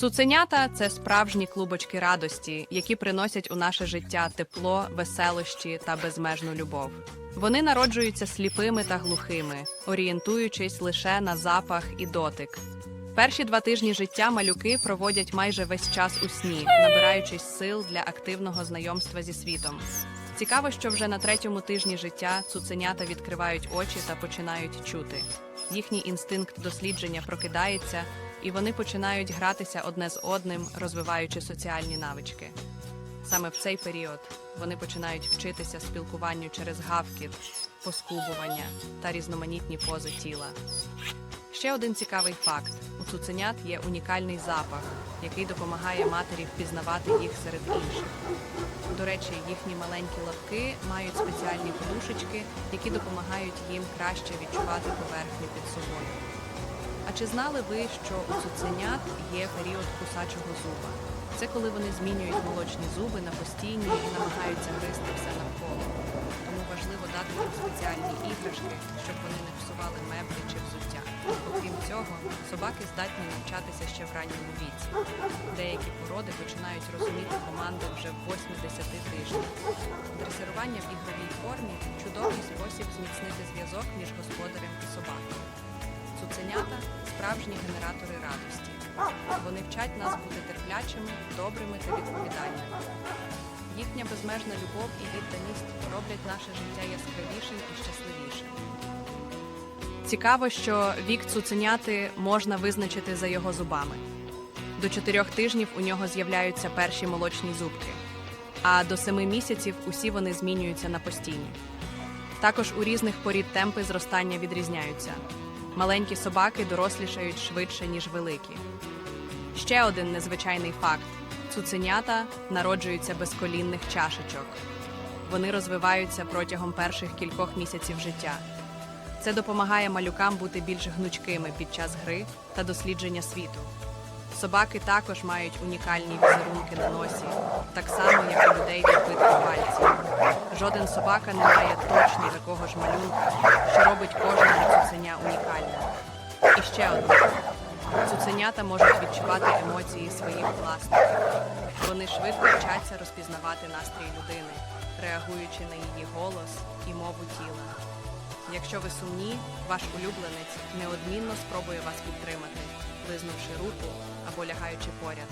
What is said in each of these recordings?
Цуценята це справжні клубочки радості, які приносять у наше життя тепло, веселощі та безмежну любов. Вони народжуються сліпими та глухими, орієнтуючись лише на запах і дотик. Перші два тижні життя малюки проводять майже весь час у сні, набираючись сил для активного знайомства зі світом. Цікаво, що вже на третьому тижні життя цуценята відкривають очі та починають чути. Їхній інстинкт дослідження прокидається, і вони починають гратися одне з одним, розвиваючи соціальні навички. Саме в цей період вони починають вчитися спілкуванню через гавкіт, поскубування та різноманітні пози тіла. Ще один цікавий факт: у цуценят є унікальний запах, який допомагає матері впізнавати їх серед інших. До речі, їхні маленькі лапки мають спеціальні подушечки, які допомагають їм краще відчувати поверхню під собою. А чи знали ви, що у цуценят є період кусачого зуба? Це коли вони змінюють молочні зуби на постійні і намагаються гризти все навколо. Тому важливо дати їм спеціальні іграшки, щоб вони не псували меблі чи взуття. Окрім цього, собаки здатні навчатися ще в ранньому віці. Деякі породи починають розуміти команди вже в 80 тижнів. Дресирування в ігровій формі чудовий спосіб зміцнити зв'язок між господарем і собакою. Цуценята справжні генератори радості. Вони вчать нас бути терплячими, добрими та відповідальними. Їхня безмежна любов і відданість роблять наше життя яскравішим і щасливішим. Цікаво, що вік цуценяти можна визначити за його зубами. До чотирьох тижнів у нього з'являються перші молочні зубки, а до семи місяців усі вони змінюються на постійні. Також у різних порід темпи зростання відрізняються. Маленькі собаки дорослішають швидше, ніж великі. Ще один незвичайний факт: цуценята народжуються без колінних чашечок. Вони розвиваються протягом перших кількох місяців життя. Це допомагає малюкам бути більш гнучкими під час гри та дослідження світу. Собаки також мають унікальні візерунки на носі, так само, як у людей відбитки пальців. Жоден собака не має точно такого ж малюнка, що І ще одне. Цуценята можуть відчувати емоції своїх власників. Вони швидко вчаться розпізнавати настрій людини, реагуючи на її голос і мову тіла. Якщо ви сумні, ваш улюбленець неодмінно спробує вас підтримати, лизнувши руку або лягаючи поряд.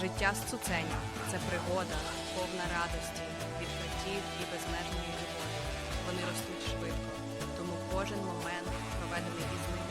Життя з цуценям це пригода, повна радості, відкриттів і безмежної любові. Вони ростуть швидко, тому кожен момент, проведений із ними,